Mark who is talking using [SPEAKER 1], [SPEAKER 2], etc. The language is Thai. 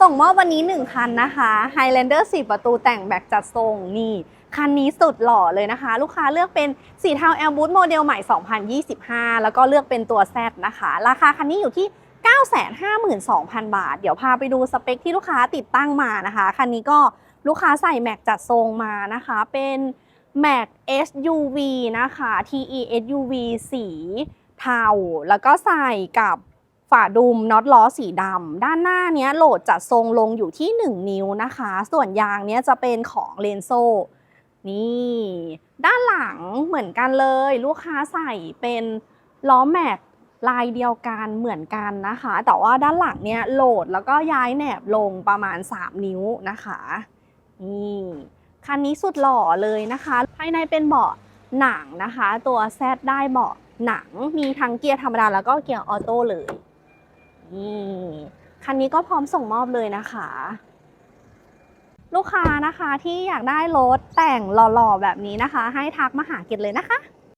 [SPEAKER 1] ส่งมอบวันนี้ 1 คันนะคะ Highlander 4 ประตูแต่งแบ็กจัดทรงนี่ คันนี้สุดหล่อเลยนะคะ ลูกค้าเลือกเป็นสีเทา L Boot โมเดลใหม่ 2025 แล้วก็เลือกเป็นตัว Z นะคะ ราคาคันนี้อยู่ที่ 952,000 บาท เดี๋ยวพาไปดูสเปคที่ลูกค้าติดตั้งมานะคะ คันนี้ก็ลูกค้าใส่แม็กจัดทรงมานะคะ เป็นแม็ก SUV นะคะ TE SUV สีเทา แล้วก็ใส่กับ ฝาดุมน็อตล้อสีดำด้านหน้าเนี้ยโหลดจัดทรงลงอยู่ที่ 1 นิ้วนะคะ ส่วนยางเนี้ยจะเป็นของเลนโซนี่ด้านหลังเหมือนกันเลย ลูกค้าใส่เป็นล้อแม็กลายเดียวกันเหมือนกันนะคะ แต่ว่าด้านหลังเนี้ยโหลดแล้วก็ย้ายแหนบลงประมาณ 3 นิ้วนะคะนี่คันนี้สุดหล่อเลยนะคะ ภายในเป็นเบาะหนังนะคะ ตัวแซดได้เบาะหนังมีทั้งเกียร์ธรรมดาแล้วก็เกียร์ออโต้เลย นี่คันนี้ก็พร้อมส่งมอบเลยนะคะ ลูกค้านะคะที่อยากได้รถแต่งหล่อๆแบบนี้นะคะ ให้ทักมาหาเกดเลยนะคะ